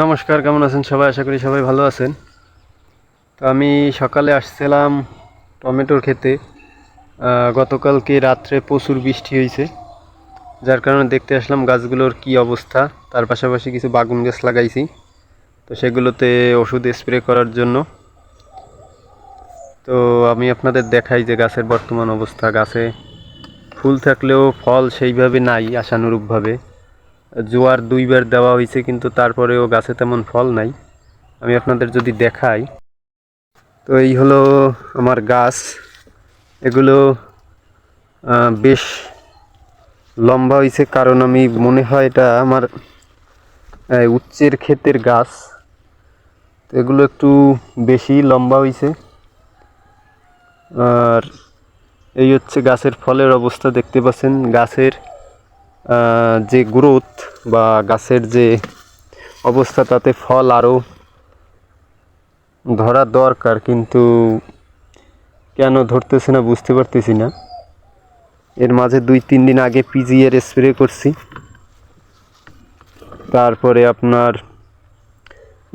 নমস্কার, কেমন আছেন সবাই? আশা করি সবাই ভালো আছেন। তো আমি সকালে আসছিলাম টমেটোর খেতে গতকালকে রাত্রে প্রচুর বৃষ্টি হয়েছে। যার কারণে দেখতে আসলাম গাছগুলোর কি অবস্থা। তার পাশাপাশি কিছু বাগুন গাছ লাগাইছি। তো সেগুলোতে ওষুধ স্প্রে করার জন্য। তো আমি আপনাদের দেখাই যে গাছের বর্তমান অবস্থা। গাছে ফুল থাকলেও ফল সেইভাবে নাই, আশানুরূপভাবে। জোয়ার দুইবার দেওয়া হয়েছে, কিন্তু তারপরেও গাছে তেমন ফল নাই। আমি আপনাদের যদি দেখাই, তো এই হলো আমার গাছ। এগুলো বেশ লম্বা হয়েছে, কারণ আমি মনে হয় এটা আমার উচ্চের ক্ষেতের গাছ। তো এগুলো একটু বেশি লম্বা হয়েছে। আর এই হচ্ছে গাছের ফলের অবস্থা দেখতে পাচ্ছেন। গাছের যে গ্রোথ বা গাছের যে অবস্থা, তাতে ফল আরও ধরা দরকার, কিন্তু কেন ধরতেছে না বুঝতে পারতেছি না। এর মাঝে দুই, তিন দিন আগে পিজিএর স্প্রে করছি। তারপরে আপনার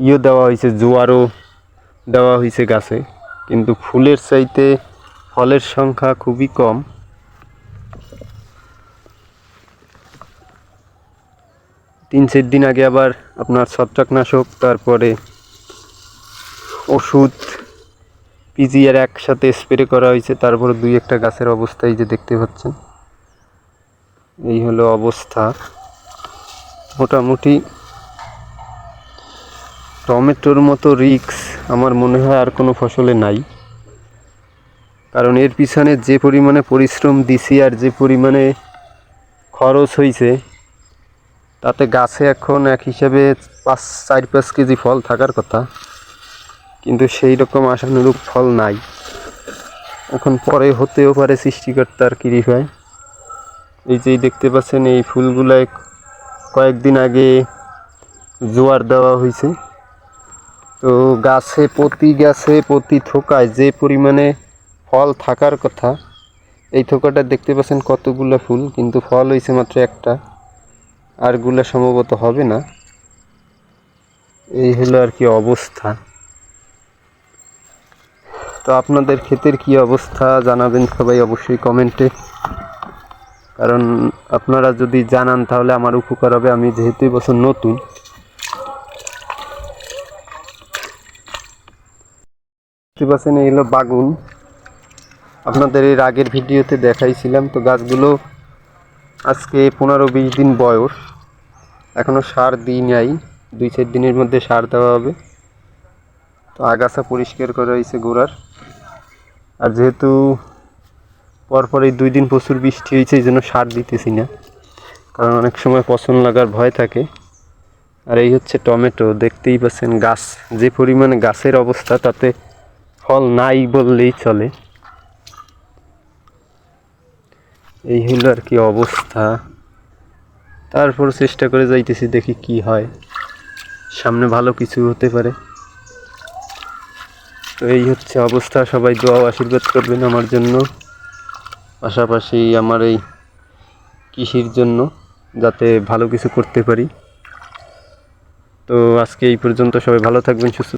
ইয়ে দেওয়া হয়েছে, জোয়ারও দেওয়া হয়েছে গাছে। কিন্তু ফুলের চাইতে ফলের সংখ্যা খুবই কম। তিন চার দিন আগে আবার আপনার ছত্রাকনাশক, তারপরে ওষুধ পিজিআর একসাথে স্প্রে করা হয়েছে, তারপরে দুই একটা গাছের অবস্থা এই যে দেখতে পাচ্ছেন। এই হলো অবস্থা। মোটামুটি টমেটোর মতো রিক্স আমার মনে হয় আর কোনো ফসলে নাই। কারণ এর পিছনে যে পরিমাণে পরিশ্রম দিছি আর যে পরিমাণে খরচ হয়েছে তাতে গাছে এখন এক হিসাবে পাঁচ, চার, পাঁচ কেজি ফল থাকার কথা। কিন্তু সেই রকম আশানুরূপ ফল নাই। এখন পরে হতেও পারে সৃষ্টিকর্তার কৃপায় এই যে দেখতে পাচ্ছেন, এই ফুলগুলায় কয়েকদিন আগে জোয়ার দেওয়া হয়েছে। তো গাছে, প্রতি গাছে, প্রতি থোকায় যে পরিমাণে ফল থাকার কথা, এই থোকাটা দেখতে পাচ্ছেন কতগুলো ফুল, কিন্তু ফল হয়েছে মাত্র একটা। আরগুলো সম্ভবত হবে না। এই হলো আর কি অবস্থা। তো আপনাদের ক্ষেতের কি অবস্থা জানাবেন সবাই অবশ্যই কমেন্টে। কারণ আপনারা যদি জানান তাহলে আমার উপকার হবে, আমি যেহেতু বছর নতুন। দেখতে পাচ্ছেন হলো বাগুন। আপনাদের এর আগের ভিডিওতে দেখাইছিলাম, তো গাছগুলো আজকে পনেরো বিশ দিন বয়স। এখনও সার দিই নাই। দুই চার দিনের মধ্যে সার দেওয়া হবে। তো আগাছা পরিষ্কার করা হয়েছে গোড়ার। আর যেহেতু পরপর এই দুই দিন প্রচুর বৃষ্টি হয়েছে, এই জন্য সার দিতেছি না। কারণ অনেক সময় পছন লাগার ভয় থাকে। আর এই হচ্ছে টমেটো, দেখতেই পাচ্ছেন গাছ। যে পরিমাণে গাছের অবস্থা, তাতে ফল নাই বললেই চলে। এই হলো আর কি অবস্থা। তারপর চেষ্টা করে যাইতেছি, দেখি কি হয়। সামনে ভালো কিছু হতে পারে। তো এই হচ্ছে অবস্থা। সবাই দোয়া আশীর্বাদ করবেন আমার জন্য। পাশাপাশি আমার এই কৃষির জন্য, যাতে ভালো কিছু করতে পারি। তো আজকে এই পর্যন্ত সবাই ভালো থাকবেন, সুস্থ